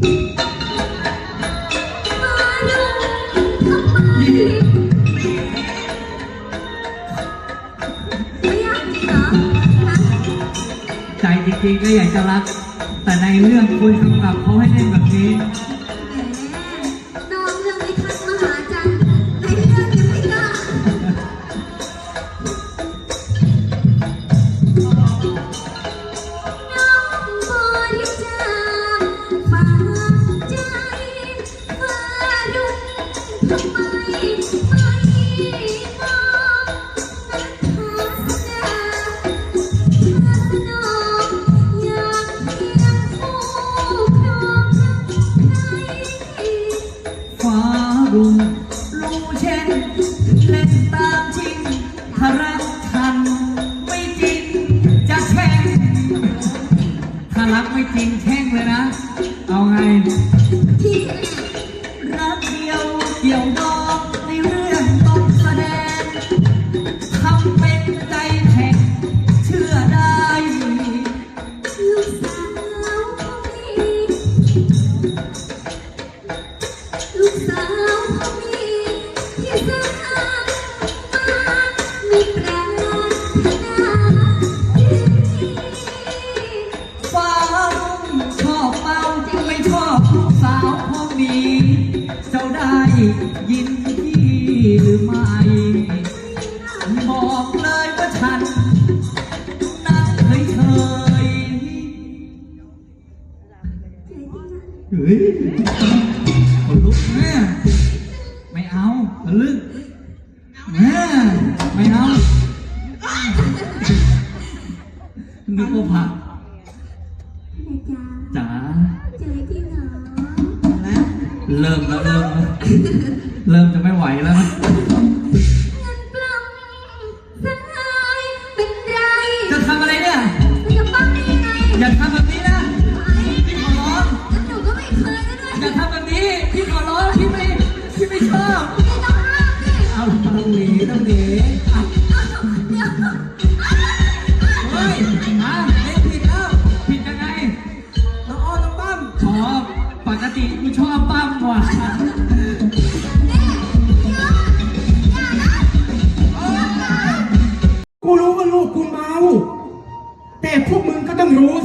ใจจริงๆก็อยากจะรัก แต่ในเรื่องคุยกับเขาให้เล่นแบบนี้นอนเรื่องนี้ทักมหาจันทร์ในเรื่องยังไม่กล้า ทำไมไม่มเพียงคู่ครองใครฟ้ารุงรู้เช่นเล่นตามจริงถ้ารักทันไม่จริงจะแช่งถ้ารักไม่จริงแช่งเลยนะ เอาไง ยินพี่หรือไม่ บอกเลยว่าฉัน นั่งเฉยเฉยเฮ้ยคนลุกแม่ไม่เอาทะลึ่งแม่ไม่เอานึกว่าผัก เริ่มแล้วเริ่มแล้วเริ่มจะไม่ไหวแล้วนะเงินปล้ำสังหายเป็นไรจะทำอะไรเนี่ย มันจะปั้มได้ยังไงอย่าทำแบบนี้นะ พี่ขอร้อง แล้วหนูก็ไม่เคยนะด้วยอย่าทำแบบนี้ พี่ขอร้อง พี่ไม่ พี่ไม่ชอบ ไม่ต้องห้ามดิ เอาต้องหนีต้องหนี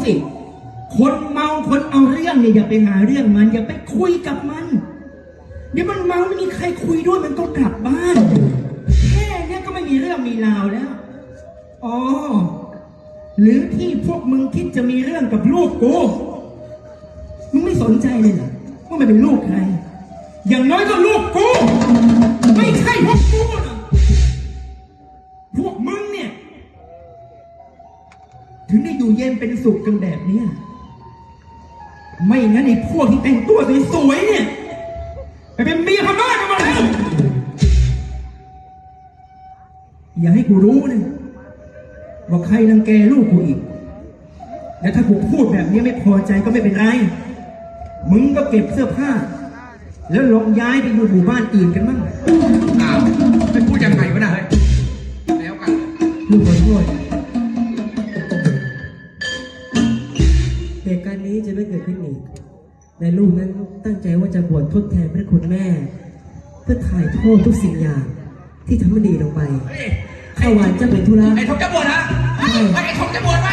สิ คนเมาคนเอาเรื่องเนี่ยอย่าไปหาเรื่องมัน อย่าไปคุยกับมันเดี๋ยวมันเมาไม่มีใครคุยด้วยมันก็กลับบ้าน แค่เนี้ยก็ไม่มีเรื่องมีราวแล้ว อ๋อ หรือที่พวกมึงคิดจะมีเรื่องกับลูกกู มึงไม่สนใจเลยเหรอว่ามันเป็นลูกใคร อย่างน้อยก็ลูกกู ไม่ใช่พวกกูนะพวกมึง ถึงได้อยู่เย็นเป็นสุขกันแบบเนี้ยไม่งั้นไอ้พวกที่แต่งตัวสวยๆเนี่ยไปเป็นเมียพม่ากันมาแล้วอย่าให้กูรู้นะว่าใครรังแกลูกกูอีก แล้วถ้ากูพูดแบบนี้ไม่พอใจก็ไม่เป็นไร มึงก็เก็บเสื้อผ้า แล้วลงย้ายไปอยู่หมู่บ้านอื่นกันมั่งอ้าวไม่พูดยังไงวะน่ะเฮ้ยแล้วกันลูกขอโทษ เหตุการณ์นี้จะไม่เกิดขึ้นอีกและลูกนั้นตั้งใจว่าจะบวชทดแทนพระคุณแม่ เพื่อถ่ายโทษทุกสิ่งอย่างที่ทำไม่ดีลงไปเฮ้ยข้าวันจะเป็นธุระไอ้ทงจะบวชฮะไอ้ไอ้ทงจะบวชไหม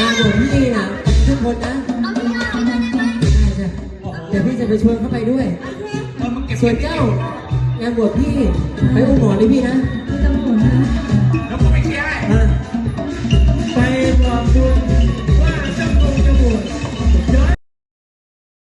งานบวชพี่นะทุกคนนะเอาพี่ยอดไปด้วยได้ไหมได้จ้ะเดี๋ยวพี่จะไปชวนเข้าไปด้วยเออมึงเก็บส่วนเจ้างานบวชพี่ไปอุ้มหมอเลยพี่นะไ